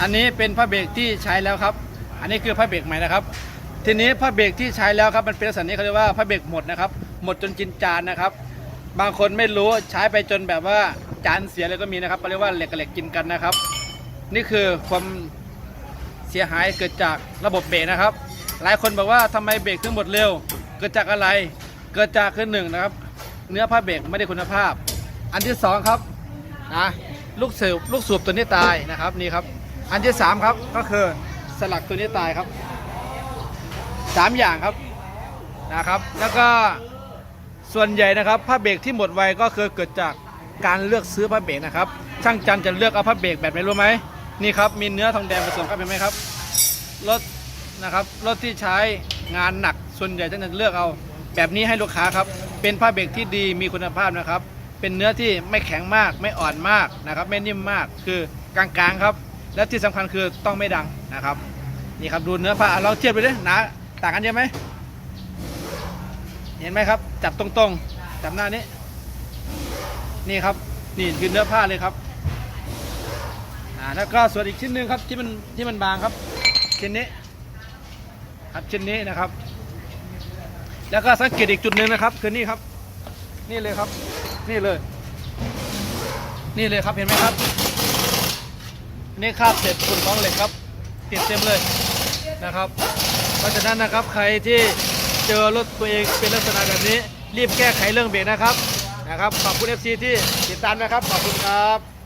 อันนี้เป็นผ้าเบรกที่ใช้แล้วครับ อันนี้คือผ้าเบรกใหม่นะครับ ทีนี้ผ้าเบรกที่ใช้แล้วครับมันเป็นลักษณะนี้เขาเรียกว่าผ้าเบรกหมดนะครับ หมดจนจินจานนะครับ บางคนไม่รู้ใช้ไปจนแบบว่าจานเสียเลยก็มีนะครับเขาเรียกว่าเหล็กกับเหล็กกินกันนะครับ นี่คือความเสียหายเกิดจากระบบเบรกนะครับ หลายคนบอกว่าทำไมเบรกถึงหมดเร็ว เกิดจากอะไร เกิดจากคือหนึ่งนะครับ เนื้อผ้าเบรกไม่ได้คุณภาพ อันที่สองครับนะลูกสูบลูกสูบตัวนี้ตายนะครับนี่ครับ อันที่สามครับก็คือสลักตัวนี้ตายครับสามอย่างครับนะครับ แล้วก็ส่วนใหญ่นะครับผ้าเบรกที่หมดไวก็คือเกิดจากการเลือกซื้อผ้าเบรกนะครับ ช่างจันจะเลือกเอาผ้าเบรกแบบไหนรู้ไหมนี่ครับมีเนื้อทองแดงผสมครับเห็นไหมครับรถนะครับรถที่ใช้งานหนักส่วนใหญ่ท่านจะเลือกเอาแบบนี้ให้ลูกค้าครับ เป็นผ้าเบรกที่ดีมีคุณภาพนะครับ เป็นเนื้อที่ไม่แข็งมากไม่อ่อนมากนะครับ ไม่นิ่มมากคือกลางๆครับ และที่สำคัญคือต้องไม่ดังนะครับ นี่ครับดูเนื้อผ้าลองเทียบไปดิหนาต่างกันเยอะไหมเห็นไหมครับ จับตรงๆ จับหน้านี้ นี่ครับ นี่คือเนื้อผ้าเลยครับอ่าแล้วก็ส่วนอีกชิ้นหนึ่งครับที่มันที่มันบางครับ ชิ้นนี้ ครับชิ้นนี้นะครับ แล้วก็สังเกตอีกจุดหนึ่งนะครับ คือนี่ครับ นี่เลยครับ นี่เลย นี่เลยครับเห็นไหมครับ นี่คาบเศษฝุ่นของเหล็กครับ ติดเต็มเลยนะครับ เพราะฉะนั้นนะครับใครที่เจอรถตัวเองเป็นลักษณะแบบนี้ รีบแก้ไขเรื่องเบรกนะครับนะครับขอบคุณ FC ที่ติดตามนะครับขอบคุณครับ